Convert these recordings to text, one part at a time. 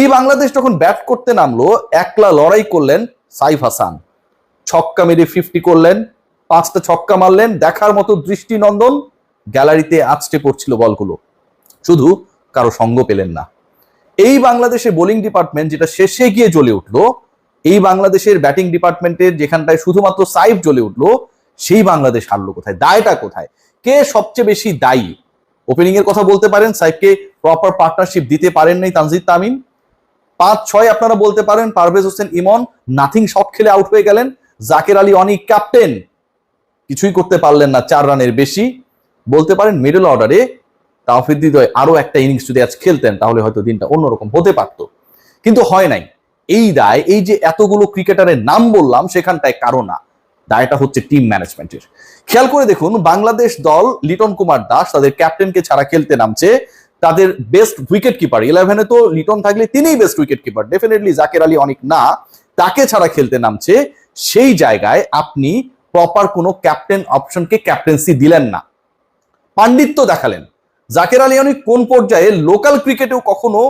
এই বাংলাদেশ যখন ব্যাট করতে নামলো, একলা লড়াই করলেন সাইফ হাসান। ছক্কা মেরে ফিফটি করলেন, পাঁচটা ছক্কা মারলেন, দেখার মতো দৃষ্টিনন্দন গ্যালারিতে আছটে পড়ছিল বলগুলো। শুধু কারও সঙ্গ পেলেন না। এই বাংলাদেশের বোলিং ডিপার্টমেন্ট যেটা শেষে গিয়ে জ্বলে উঠল, এই বাংলাদেশের ব্যাটিং ডিপার্টমেন্টের যেখানটায় শুধুমাত্র সাইফ জ্বলে উঠল, সেই বাংলাদেশ হারলো কোথায়? দায়টা কোথায়? কে সবচেয়ে বেশি দায়ী? ওপেনিং এর কথা বলতে পারেন, সাইফকে প্রপার পার্টনারশিপ দিতে পারেন নাই তানজিদ তামিম। পাঁচ ছয় আপনারা বলতে পারেন, পারভেজ হোসেন, ইমন, নাথিং শট খেলে আউট হয়ে গেলেন। জাকের আলী অনিক ক্যাপ্টেন কিছুই করতে পারলেন না, চার রানের বেশি। বলতে পারেন মিডল অর্ডারে তাওফিদ হৃদয় আরও একটা ইনিংস যদি আজ খেলতেন, তাহলে হয়তো দিনটা অন্যরকম হতে পারতো। কিন্তু হয় নাই। এই দায়, এই যে এতগুলো ক্রিকেটারের নাম বললাম, সেখানটায় কারও না। দায়টা হচ্ছে টিম ম্যানেজমেন্টের খেয়াল করে দেখুন, বাংলাদেশ দল লিটন কুমার দাস তাদের ক্যাপ্টেনকে ছাড়া খেলতে নামছে তাদের বেস্ট উইকেট কিপার ইলেভেনে তো লিটন থাকলে তিনিই best wicket keeper definitely Jaker Ali অনেক না। তাকে ছাড়া খেলতে নামছে সেই জায়গায় আপনি প্রপার কোনো ক্যাপ্টেন অপশনকে ক্যাপ্টেন্সি দিলেন না। পাণ্ডিত্য দেখালেন। জাকের আলী অনেক কোন পর্যায়ে লোকাল ক্রিকেটেও কখনো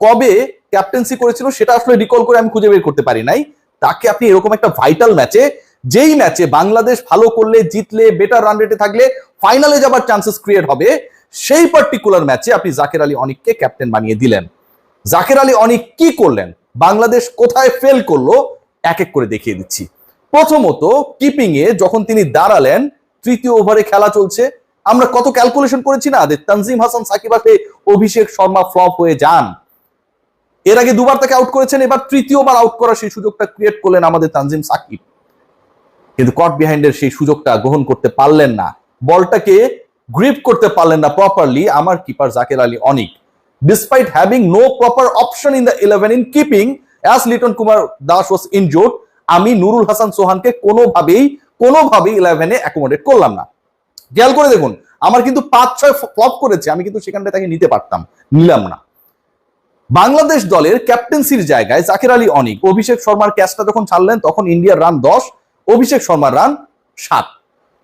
কবে ক্যাপ্টেন্সি করেছিল সেটা আসলে রিকল করে আমি খুঁজে বের করতে পারি নাই। তাকে আপনি এরকম একটা ভাইটাল ম্যাচে যেই ম্যাচে বাংলাদেশ ভালো করলে, জিতলে বেটার রান রেটে থাকলে ফাইনালে যাবার চান্সেস ক্রিয়েট হবে। সেই পার্টিকুলার ম্যাচে আপনি জাকের আলী অনিককে ক্যাপ্টেন বানিয়ে দিলেন। জাকের আলী অনিক কি করলেন? বাংলাদেশ কোথায় ফেল করল? এক এক করে দেখিয়ে দিচ্ছি। প্রথমত কিপিং এ যখন তিনি দাঁড়ালেন, তৃতীয় ওভারে খেলা চলছে। আমরা কত ক্যালকুলেশন করেছি না? তানজিম হাসান, সাকিব আসলে অভিষেক শর্মা ফ্লপ হয়ে যান। এর আগে দুবার তাকে আউট করেছেন, এবার তৃতীয়বার আউট করার সেই সুযোগটা ক্রিয়েট করলেন আমাদের তানজিম সাকিব। কিন্তু কট বিহাইন্ডের সেই সুযোগটা গ্রহণ করতে পারলেন না। বলটাকে গ্রিপ করতে পারলেন না প্রপারলি আমার keeper Jaker Ali Anik. Despite having no proper option in the eleven in keeping as Liton Kumar Das was injured আমি নুরুল হাসান সোহানকে কোনোভাবেই কোনোভাবেই ইলেভেনে অ্যাকোমোডেট করলাম না। খেয়াল করে দেখুন, আমার কিন্তু পাঁচ, ছয় ফ্লপ করেছে, আমি কিন্তু সেখানটায় তাকে নিতে পারতাম, নিলাম না। বাংলাদেশ দলের ক্যাপ্টেন্সির জায়গায় জাকির আলী অনিক, অভিষেক শর্মার ক্যাচটা যখন ছাড়লেন, তখন ইন্ডিয়ার রান দশ, অভিষেক শর্মার রান সাত।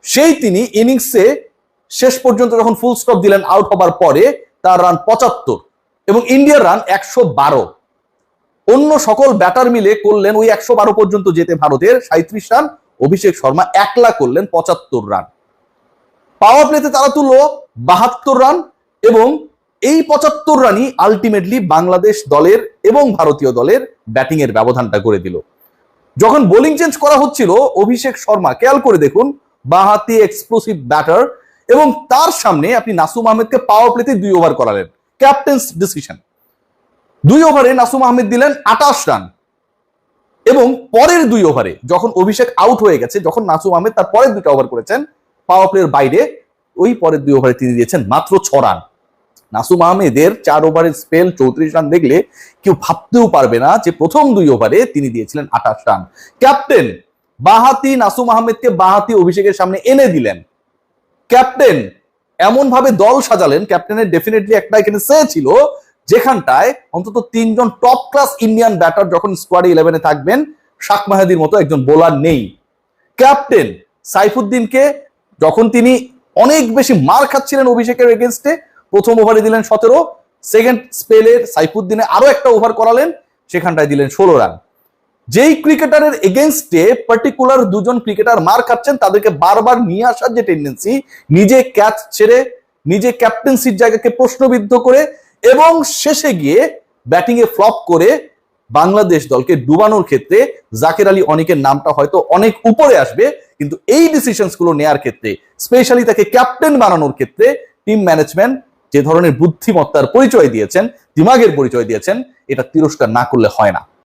সেই তিনি ইনিংসে শেষ পর্যন্ত যখন ফুল স্টপ দিলেন আউট হবার পরে তার রান পঁচাত্তর এবং ইন্ডিয়ার রান একশো বারো। অন্য সকল ব্যাটার মিলে করলেন ওই একশো বারো পর্যন্ত যেতে ভারতের সাঁত্রিশ রান অভিষেক শর্মা একলা করলেন পঁচাত্তর রান পাওয়ার প্লেতে তারা তুললো বাহাত্তর রান এবং এই পঁচাত্তর রানই আলটিমেটলি বাংলাদেশ দলের এবং ভারতীয় দলের ব্যাটিং এর ব্যবধানটা করে দিল। যখন বোলিং চেঞ্জ করা হচ্ছিল, অভিষেক শর্মা, খেয়াল করে দেখুন, বাহাতি এক্সপ্লোসিভ ব্যাটার এবং তার সামনে আপনি নাসুম আহমেদকে পাওয়ার প্লেতে দুই ওভার করালেন। ক্যাপ্টেন্স ডিসিশন দুই ওভারে নাসুম আহমেদ দিলেন আটাশ রান এবং পরের দুই ওভারে যখন অভিষেক আউট হয়ে গেছে, যখন নাসুম আহমেদ তার পরের দুটো ওভার করেছেন পাওয়ার প্লের বাইরে ওই পরের দুই ওভারে তিনি দিয়েছেন মাত্র ছ রান নাসুম আহমেদের চার ওভারের স্পেল চৌত্রিশ রান দেখলে কেউ ভাবতেও পারবে না যে প্রথম দুই ওভারে তিনি দিয়েছিলেন আঠাশ রান ক্যাপ্টেন বাহাতি নাসুম আহমেদকে বাহাতি অভিষেকের সামনে এনে দিলেন। ক্যাপ্টেন এমন ভাবে দল সাজালেন, ক্যাপ্টেনের ডেফিনেটলি একটা এখানে সে ছিল, যেখানটায় অন্তত তিনজন টপ ক্লাস ইন্ডিয়ান ব্যাটার যখন স্কোয়াডে ইলেভেনে থাকবেন, শাক মাহাদির মতো একজন বোলার নেই। ক্যাপ্টেন সাইফুদ্দিনকে যখন তিনি অনেক বেশি মার খাচ্ছিলেন অভিষেকের এগেনস্টে প্রথম ওভারে দিলেন সতেরো সেকেন্ড স্পেলের সাইফুদ্দিনে আরও একটা ওভার করালেন, সেখানটায় দিলেন ষোলো রান যেই ক্রিকেটারের এগেনস্টে পার্টিকুলার দুজন ক্রিকেটার মার খাচ্ছেন, তাদেরকে বারবার নিয়ে আসার যে টেন্ডেন্সি নিজে ক্যাচ ছেড়ে, নিজে ক্যাপ্টেন্সির জায়গাকে প্রশ্নবিদ্ধ করে এবং শেষে গিয়ে ব্যাটিং এ ফ্লপ করে বাংলাদেশ দলকে ডুবানোর ক্ষেত্রে জাকের আলী অনেকের নামটা হয়তো অনেক উপরে আসবে, কিন্তু এই ডিসিশনসগুলো নেয়ার ক্ষেত্রে স্পেশালি তাকে ক্যাপ্টেন বানানোর ক্ষেত্রে টিম ম্যানেজমেন্ট যে ধরনের বুদ্ধিমত্তার পরিচয় দিয়েছেন, দিমাগের পরিচয় দিয়েছেন, এটা তিরস্কার না করলে হয় না।